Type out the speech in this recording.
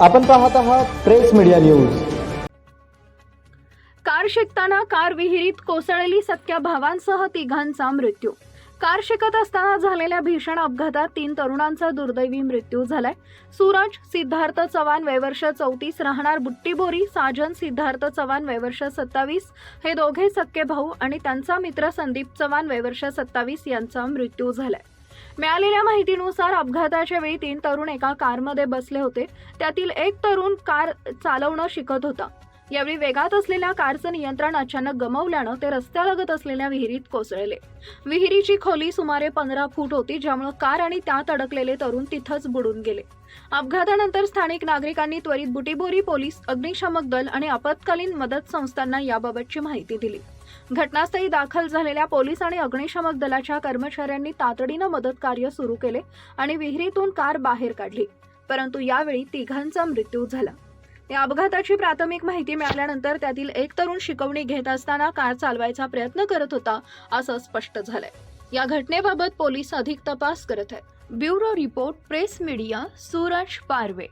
आपण पाहत आहात प्रेस मीडिया न्यूज. कार शिकताना कार विहिरीत कोसळली सख्या भावांसह तिघांचा मृत्यू. कार शिकत असताना झालेल्या भीषण अपघातात तीन तरुणांचा दुर्दैवी मृत्यू झालाय. सूरज सिद्धार्थ चव्हाण वयवर्ष चौतीस राहणार बुट्टीबोरी साजन सिद्धार्थ चव्हाण वयवर्ष सत्तावीस हे दोघे सक्के भाऊ आणि त्यांचा मित्र संदीप चव्हाण वयवर्ष सत्तावीस यांचा मृत्यू झालाय. मिळालेल्या माहितीनुसार अपघाताच्या वेळी तीन तरुण एका कारमध्ये बसले होते. त्यातील एक तरुण कार चालवणं शिकत होता. यावेळी वेगात असलेल्या कारचं नियंत्रण अचानक गमावल्यानं ते रस्त्यालगत असलेल्या विहिरीत कोसळले. विहिरीची खोली सुमारे पंधरा फूट होती ज्यामुळे कार आणि त्यात अडकलेले तरुण तिथंच बुडून गेले. अपघातानंतर स्थानिक नागरिकांनी त्वरित बुटीबोरी पोलीस अग्निशामक दल आणि आपत्कालीन मदत संस्थांना याबाबतची माहिती दिली. घटनास्थळी दाखल झालेल्या पोलीस आणि अग्निशमक दलाच्या कर्मचाऱ्यांनी तातडीनं मदत कार्य सुरू केले आणि विहिरीतून कार बाहेर काढली. परंतु यावेळी तिघांचा मृत्यू झाला. या अपघाताची प्राथमिक माहिती मिळाल्यानंतर त्यातील एक तरुण शिकवणी घेत असताना कार चालवायचा प्रयत्न करत होता असं स्पष्ट झालंय. या घटनेबाबत पोलीस अधिक तपास करत आहेत. Bureau report press media Suraj Parve.